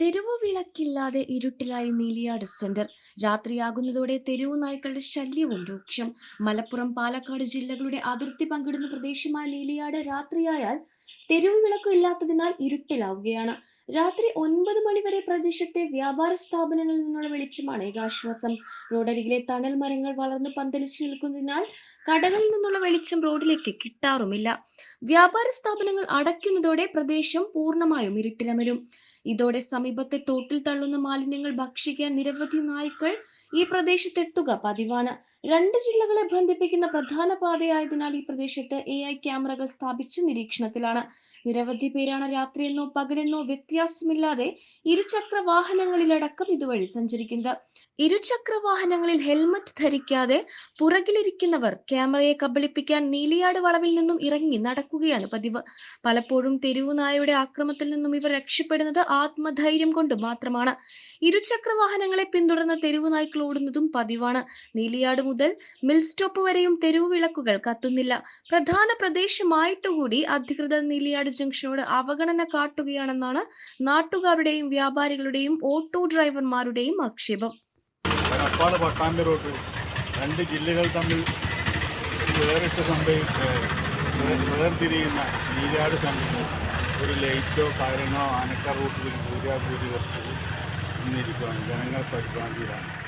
തെരുവു വിളക്കില്ലാതെ ഇരുട്ടിലായി നീലിയാട് സെന്റർ. രാത്രിയാകുന്നതോടെ തെരുവു നായ്ക്കളുടെ ശല്യവും രൂക്ഷം. മലപ്പുറം പാലക്കാട് ജില്ലകളുടെ അതിർത്തി പങ്കിടുന്ന പ്രദേശമായ നീലിയാട് രാത്രിയായാൽ തെരുവു വിളക്കും ഇല്ലാത്തതിനാൽ ഇരുട്ടിലാവുകയാണ്. രാത്രി ഒൻപത് മണിവരെ പ്രദേശത്തെ വ്യാപാര സ്ഥാപനങ്ങളിൽ നിന്നുള്ള വെളിച്ചമാണ് ഏകാശ്വാസം. റോഡരികിലെ തണൽ മരങ്ങൾ വളർന്ന് പന്തലിച്ചു നിൽക്കുന്നതിനാൽ കടകളിൽ നിന്നുള്ള വെളിച്ചം റോഡിലേക്ക് കിട്ടാറുമില്ല. വ്യാപാര സ്ഥാപനങ്ങൾ അടയ്ക്കുന്നതോടെ പ്രദേശം പൂർണമായും ഇരുട്ടിലമരും. ഇതോടെ സമീപത്തെ തോട്ടിൽ തള്ളുന്ന മാലിന്യങ്ങൾ ഭക്ഷിക്കാൻ നിരവധി നായ്ക്കൾ ഈ പ്രദേശത്തെത്തുക. പതിവാണ്. രണ്ട് ജില്ലകളെ ബന്ധിപ്പിക്കുന്ന പ്രധാന പാതയായതിനാൽ ഈ പ്രദേശത്ത് എ ഐ ക്യാമറകൾ സ്ഥാപിച്ച് നിരീക്ഷണത്തിലാണ്. നിരവധി പേരാണ് രാത്രിയെന്നോ പകലെന്നോ വ്യത്യാസമില്ലാതെ ഇരുചക്ര വാഹനങ്ങളിലടക്കം ഇതുവഴി സഞ്ചരിക്കുന്നത്. ഇരുചക്ര വാഹനങ്ങളിൽ ഹെൽമറ്റ് ധരിക്കാതെ പുറകിലിരിക്കുന്നവർ ക്യാമറയെ കബളിപ്പിക്കാൻ നീലിയാട് വളവിൽ നിന്നും ഇറങ്ങി നടക്കുകയാണ് പതിവ്. പലപ്പോഴും തെരുവു നായയുടെ ആക്രമത്തിൽ നിന്നും ഇവർ രക്ഷപ്പെടുന്നത് ആത്മധൈര്യം കൊണ്ട് മാത്രമാണ്. ഇരുചക്ര വാഹനങ്ങളെ പിന്തുടർന്ന തെരുവു ഓടുന്നതും പതിവാണ്. നീലിയാട് മുതൽ മിൽ സ്റ്റോപ്പ് വരെയും തെരുവ് വിളക്കുകൾ കത്തുന്നില്ല. പ്രധാന പ്രദേശമായിട്ടുകൂടി അധികൃതർ നീലിയാട് ജംഗ്ഷനോട് അവഗണന കാട്ടുകയാണെന്നാണ് നാട്ടുകാരുടെയും വ്യാപാരികളുടെയും ഓട്ടോ ഡ്രൈവർമാരുടെയും ആക്ഷേപം. പട്ടാമ്പി രണ്ട് ജില്ലകൾ തമ്മിൽ വേറിട്ട് സംഭവി വേ- വേർതിരിയുന്ന നീരാട് സംഘങ്ങൾ ഒരു ലൈറ്റോ കാര്യങ്ങളോ ആനക്ക റൂട്ടിൽ പൂജാപൂജി വസ്തു ഇന്നിരിക്കുകയാണ് ജനങ്ങൾ പരിഭ്രാന്തിയിലാണ്.